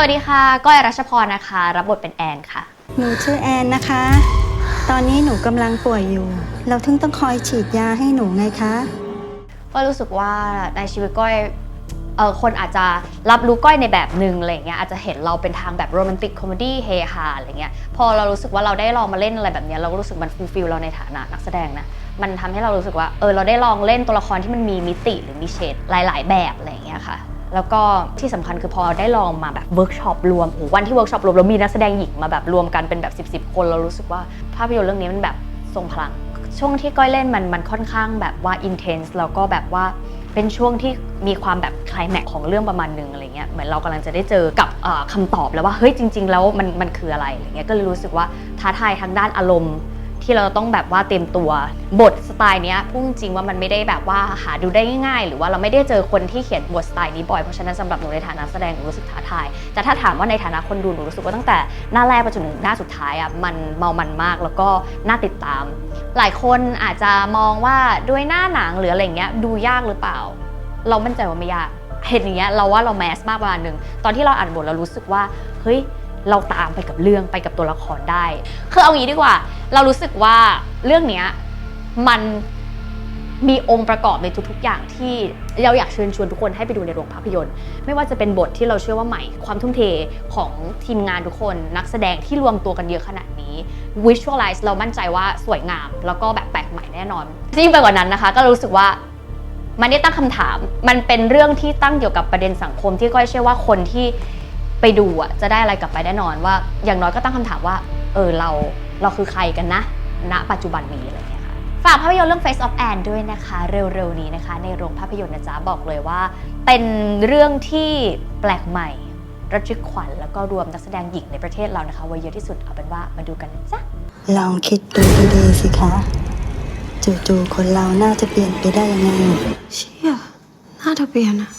สวัสดีค่ะ ก้อยรัชพรนะคะ รับบทเป็นแอนค่ะ หนูชื่อแอนนะคะ ตอนนี้หนูกำลังป่วยอยู่ เราถึงต้องคอยฉีดยาให้หนูไงคะ ก็รู้สึกว่าในชีวิตก้อยเออคนอาจจะรับรู้ก้อยในแบบหนึ่งอะไรเงี้ยอาจจะเห็นเราเป็นทางแบบโรแมนติกคอมเมดี้เฮฮาอะไรเงี้ยพอเรารู้สึกว่าเราได้ลองมาเล่นอะไรแบบเนี้ยเราก็รู้สึกมันฟูลฟิลเราในฐานะนักแสดงนะมันทำให้เรารู้สึกว่าเออเราได้ลองเล่นตัวละครที่มันมีมิติหรือมีเฉดหลาย ๆ แบบอะไรเงี้ยค่ะ แล้วก็ที่สำคัญคือพอได้ลองมาแบบเวิร์กช็อปรวมโอ้โหวันที่เวิร์กช็อปรวมแล้วมีนักแสดงหญิงมาแบบรวมกันเป็นแบบ 10 10คนเรารู้สึกว่าภาพยนตร์เรื่องนี้มันแบบทรงพลัง ช่วงที่ก้อยเล่นมันมันค่อนข้างแบบว่าอินเทนส์แล้วก็แบบว่าเป็นช่วงที่มีความแบบคลายแม็กของเรื่องประมาณหนึ่งอะไรเงี้ยเหมือนเรากำลังจะได้เจอกับเอ่อคำตอบแล้วว่าเฮ้ยจริง ๆ แล้วมันมันคืออะไรอะไรเงี้ยก็เลยรู้สึกว่าท้าทายทางด้านอารมณ์ ที่เราต้องแบบว่าเต็มตัว บทสไตล์เนี้ยพูดจริงว่ามันไม่ได้แบบว่าหาดูได้ง่ายๆ หรือว่าเราไม่ได้เจอคนที่เขียนบทสไตล์นี้บ่อยเพราะฉะนั้นสำหรับหนูในฐานะแสดงหนูรู้สึกท้าทายแต่ถ้าถามว่าในฐานะคนดูหนูรู้สึกว่าตั้งแต่หน้าแรกไปจนถึงหน้าสุดท้ายอะมันเมามันมากแล้วก็น่าติดตาม หลายคนอาจจะมองว่าด้วยหน้าหนังหรืออะไรเงี้ยดูยากหรือเปล่า เรามั่นใจว่าไม่ยากเห็นอย่างเงี้ยเราว่าเราแมสมากประมาณหนึ่งตอนที่เราอ่านบทเรารู้สึกว่าเฮ้ย เราตามไปกับเรื่องไปกับตัวละครได้ คือเอางี้ดีกว่า เรารู้สึกว่าเรื่องเนี้ยมันมีองค์ประกอบในทุก ๆ อย่างที่เราอยากเชิญชวนทุกคนให้ไปดูในโรงภาพยนตร์ ไม่ว่าจะเป็นบทที่เราเชื่อว่าใหม่ ความทุ่มเทของทีมงานทุกคน นักแสดงที่รวมตัวกันเยอะขนาดนี้ visualize เรามั่นใจว่าสวยงาม แล้วก็แบบแปลกใหม่แน่นอนยิ่งไปกว่านั้นนะคะ ก็รู้สึกว่ามันได้ตั้งคำถาม มันเป็นเรื่องที่ตั้งเกี่ยวกับประเด็นสังคมที่ก้อยเชื่อว่าคนที่ ไปดูอะจะได้อะไรกลับไปแน่นอนว่า อย่างน้อยก็ตั้งคำถามว่า เออเราเราคือใครกันนะ ณ ปัจจุบันนี้อะไรอย่างเงี้ยค่ะฝากภาพยนตร์เรื่อง Face of Anne ด้วยนะคะ เร็วๆนี้นะคะ ในโรงภาพยนตร์นะจ๊ะบอกเลยว่า เป็นเรื่องที่แปลกใหม่ระทึกขวัญแล้วก็รวมนักแสดงหญิงในประเทศเรานะคะไว้เยอะที่สุดเอาเป็นว่ามาดูกันนะจ๊ะ ลองคิดดูดีๆสิคะ จู่ๆคนเราน่าจะเปลี่ยนไปได้ยังไง เชี่ยน่าจะเปลี่ยนอะ